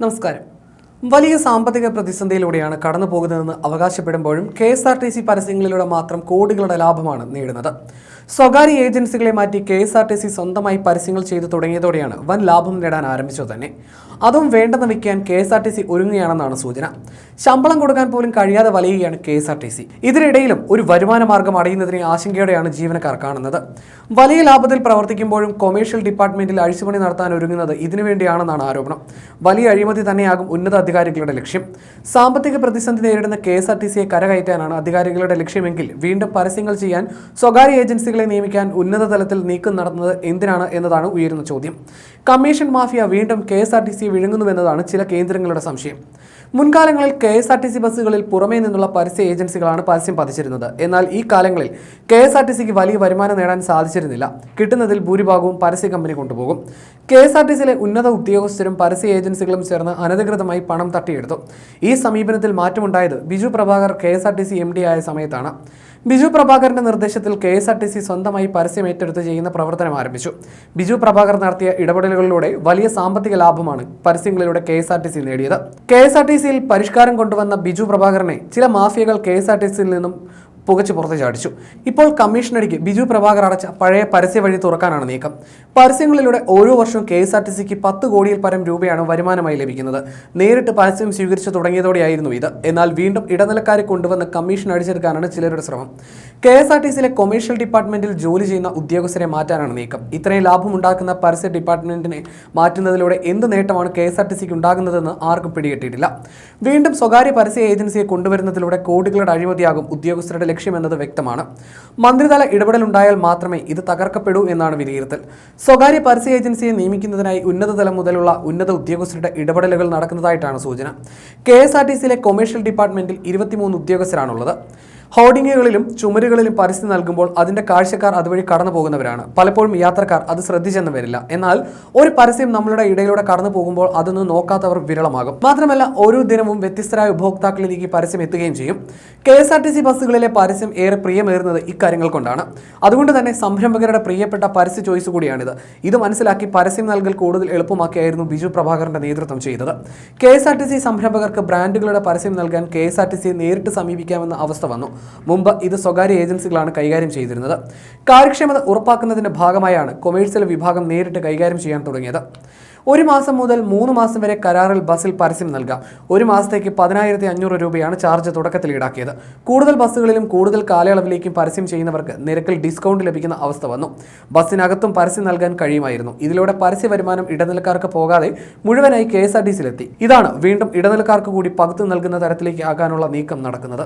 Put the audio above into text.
നമസ്കാരം വലിയ സാമ്പത്തിക പ്രതിസന്ധിയിലൂടെയാണ് കടന്നു പോകുന്നതെന്ന് അവകാശപ്പെടുമ്പോഴും K S R T C പരസ്യങ്ങളിലൂടെ മാത്രം കോടികളുടെ ലാഭമാണ് നേടുന്നത്. സ്വകാര്യ ഏജൻസികളെ മാറ്റി K S R T C സ്വന്തമായി പരസ്യങ്ങൾ ചെയ്തു തുടങ്ങിയതോടെയാണ് വൻ ലാഭം നേടാൻ ആരംഭിച്ചത് തന്നെ. അതും വേണ്ടെന്ന് വയ്ക്കാൻ K S R T C ഒരുങ്ങുകയാണെന്നാണ് സൂചന. ശമ്പളം കൊടുക്കാൻ പോലും കഴിയാതെ വലയുകയാണ് K S R T C. ഇതിനിടയിലും ഒരു വരുമാന മാർഗം അടയുന്നതിനെ ആശങ്കയോടെയാണ് ജീവനക്കാർ കാണുന്നത്. വലിയ ലാഭത്തിൽ പ്രവർത്തിക്കുമ്പോഴും കൊമേഴ്ഷ്യൽ ഡിപ്പാർട്ട്മെന്റിൽ അഴിച്ചുപണി നടത്താൻ ഒരുങ്ങുന്നത് ഇതിനുവേണ്ടിയാണെന്നാണ് ആരോപണം. വലിയ അഴിമതി തന്നെയാകും ഉന്നത അധികാരികളുടെ ലക്ഷ്യം. സാമ്പത്തിക പ്രതിസന്ധി നേരിടുന്ന കെ എസ് ആർ ടി സിയെ കരകയറ്റാനാണ് അധികാരികളുടെ ലക്ഷ്യമെങ്കിൽ വീണ്ടും പരസ്യങ്ങൾ ചെയ്യാൻ സ്വകാര്യ ഏജൻസികളെ നിയമിക്കാൻ ഉന്നതതലത്തിൽ നീക്കം നടത്തുന്നത് എന്തിനാണ് എന്നതാണ് ഉയരുന്ന ചോദ്യം. കമ്മീഷൻ മാഫിയ വീണ്ടും കെ എസ് ആർ ടി വിഴുങ്ങുന്നുവെന്നതാണ് ചില കേന്ദ്രങ്ങളുടെ സംശയം. മുൻകാലങ്ങളിൽ K S R T C ബസ്സുകളിൽ പുറമേ നിന്നുള്ള പരസ്യ ഏജൻസികളാണ് പരസ്യം പതിച്ചിരുന്നത്. എന്നാൽ ഈ കാലങ്ങളിൽ കെ എസ് ആർ ടി സിക്ക് വലിയ വരുമാനം നേടാൻ സാധിച്ചിരുന്നില്ല. കിട്ടുന്നതിൽ ഭൂരിഭാഗവും പരസ്യ കമ്പനി കൊണ്ടുപോകും. കെ എസ് ആർ ടി സിയിലെ ഉന്നത ഉദ്യോഗസ്ഥരും പരസ്യ ഏജൻസികളും ചേർന്ന് അനധികൃതമായി പണം തട്ടിയെടുത്തു. ഈ സമീപനത്തിൽ മാറ്റമുണ്ടായത് Biju Prabhakar K S R T C M D ആയ സമയത്താണ്. ബിജു പ്രഭാകറിന്റെ നിർദ്ദേശത്തിൽ K S R T C സ്വന്തമായി പരസ്യം ഏറ്റെടുത്ത് ചെയ്യുന്ന പ്രവർത്തനം ആരംഭിച്ചു. ബിജു പ്രഭാകർ നടത്തിയ ഇടപെടലുകളിലൂടെ വലിയ സാമ്പത്തിക ലാഭമാണ് പരസ്യങ്ങളിലൂടെ K S R T C നേടിയത്. കെ എസ് ആർ ടി സിയിൽ പരിഷ്കാരം കൊണ്ടുവന്ന ബിജു പ്രഭാകറിനെ ചില മാഫിയകൾ കെ എസ് ആർ ടി സിയിൽ നിന്നും പുകച്ചു പുറത്ത് ചാടിച്ചു. ഇപ്പോൾ കമ്മീഷനടിക്ക് ബിജു പ്രഭാകർ അടച്ച പഴയ പരസ്യ വഴി തുറക്കാനാണ് നീക്കം. പരസ്യങ്ങളിലൂടെ ഓരോ വർഷവും കെ എസ് ആർ ടി സിക്ക് പത്ത് കോടിയിൽ പരം രൂപയാണ് വരുമാനമായി ലഭിക്കുന്നത്. നേരിട്ട് പരസ്യം സ്വീകരിച്ചു തുടങ്ങിയതോടെയായിരുന്നു ഇത്. എന്നാൽ വീണ്ടും ഇടനിലക്കാരെ കൊണ്ടുവന്ന് കമ്മീഷൻ അടിച്ചെടുക്കാനാണ് ചിലരുടെ ശ്രമം. കെ എസ് ആർ ടി സിയിലെ കൊമേഴ്ഷ്യൽ ഡിപ്പാർട്ട്മെന്റിൽ ജോലി ചെയ്യുന്ന ഉദ്യോഗസ്ഥരെ മാറ്റാനാണ് നീക്കം. ഇത്രയും ലാഭമുണ്ടാക്കുന്ന പരസ്യ ഡിപ്പാർട്ട്മെന്റിനെ മാറ്റുന്നതിലൂടെ എന്ത് നേട്ടമാണ് കെ എസ് ആർ ടി സിക്ക് ഉണ്ടാകുന്നതെന്ന് ആർക്കും പിടികിട്ടിയിട്ടില്ല. വീണ്ടും സ്വകാര്യ പരസ്യ ഏജൻസിയെ കൊണ്ടുവരുന്നതിലൂടെ കോടികളുടെ അഴിമതിയാകും ഉദ്യോഗസ്ഥരുടെ ലക്ഷ്യമെന്നത് വ്യക്തമാണ്. മന്ത്രിതല ഇടപെടലുണ്ടായാൽ മാത്രമേ ഇത് തകർക്കപ്പെടൂ എന്നാണ് വിലയിരുത്തൽ. സ്വകാര്യ പരസ്യ ഏജൻസിയെ നിയമിക്കുന്നതിനായി ഉന്നതതലം മുതലുള്ള ഉന്നത ഉദ്യോഗസ്ഥരുടെ ഇടപെടലുകൾ നടക്കുന്നതായിട്ടാണ് സൂചന. കെ എസ് ആർ ടി സിയിലെ കൊമേഴ്ഷ്യൽ ഡിപ്പാർട്ട്മെന്റിൽ ഇരുപത്തിമൂന്ന് ഉദ്യോഗസ്ഥരാണുള്ളത്. ഹോർഡിങ്ങുകളിലും ചുമരുകളിലും പരസ്യം നൽകുമ്പോൾ അതിന്റെ കാഴ്ചക്കാർ അതുവഴി കടന്നു പോകുന്നവരാണ്. പലപ്പോഴും യാത്രക്കാർ അത് ശ്രദ്ധിച്ചെന്ന് വരില്ല. എന്നാൽ ഒരു പരസ്യം നമ്മളുടെ ഇടയിലൂടെ കടന്നു പോകുമ്പോൾ അതൊന്നും നോക്കാത്തവർ വിരളമാകും. മാത്രമല്ല ഓരോ ദിനവും വ്യത്യസ്തരായ ഉപഭോക്താക്കളിലേക്ക് പരസ്യം എത്തുകയും ചെയ്യും. K S R T C ബസ്സുകളിലെ പരസ്യം ഏറെ പ്രിയമേറുന്നത് ഇക്കാര്യങ്ങൾ കൊണ്ടാണ്. അതുകൊണ്ട് തന്നെ സംരംഭകരുടെ പ്രിയപ്പെട്ട പരസ്യ ചോയ്സ് കൂടിയാണിത്. ഇത് മനസ്സിലാക്കി പരസ്യം നൽകൽ കൂടുതൽ എളുപ്പമാക്കിയായിരുന്നു ബിജു പ്രഭാകറിന്റെ നേതൃത്വം ചെയ്തത്. K S R T C സംരംഭകർക്ക് ബ്രാൻഡുകളുടെ പരസ്യം നൽകാൻ കെ എസ് ആർ ടി നേരിട്ട് സമീപിക്കാമെന്ന അവസ്ഥ വന്നു. മുമ്പ് ഇത് സ്വകാര്യ ഏജൻസികളാണ് കൈകാര്യം ചെയ്തിരുന്നത്. കാര്യക്ഷമത ഉറപ്പാക്കുന്നതിന്റെ ഭാഗമായാണ് കൊമേഴ്സ്യൽ വിഭാഗം നേരിട്ട് കൈകാര്യം ചെയ്യാൻ തുടങ്ങിയത്. ഒരു മാസം മുതൽ മൂന്ന് മാസം വരെ കരാറിൽ ബസ്സിൽ പരസ്യം നൽകാം. ഒരു മാസത്തേക്ക് പതിനായിരത്തി അഞ്ഞൂറ് രൂപയാണ് ചാർജ് തുടക്കത്തിൽ ഈടാക്കിയത്. കൂടുതൽ ബസ്സുകളിലും കൂടുതൽ കാലയളവിലേക്കും പരസ്യം ചെയ്യുന്നവർക്ക് നിരക്കിൽ ഡിസ്കൗണ്ട് ലഭിക്കുന്ന അവസ്ഥ വന്നു. ബസ്സിനകത്തും പരസ്യം നൽകാൻ കഴിയുമായിരുന്നു. ഇതിലൂടെ പരസ്യ വരുമാനം ഇടനിലക്കാർക്ക് പോകാതെ മുഴുവനായി കെ എസ് ആർ ടി സിയിലെത്തി ഇതാണ് വീണ്ടും ഇടനിലക്കാർക്ക് കൂടി പകുത്തു നൽകുന്ന തരത്തിലേക്ക് ആകാനുള്ള നീക്കം നടക്കുന്നത്.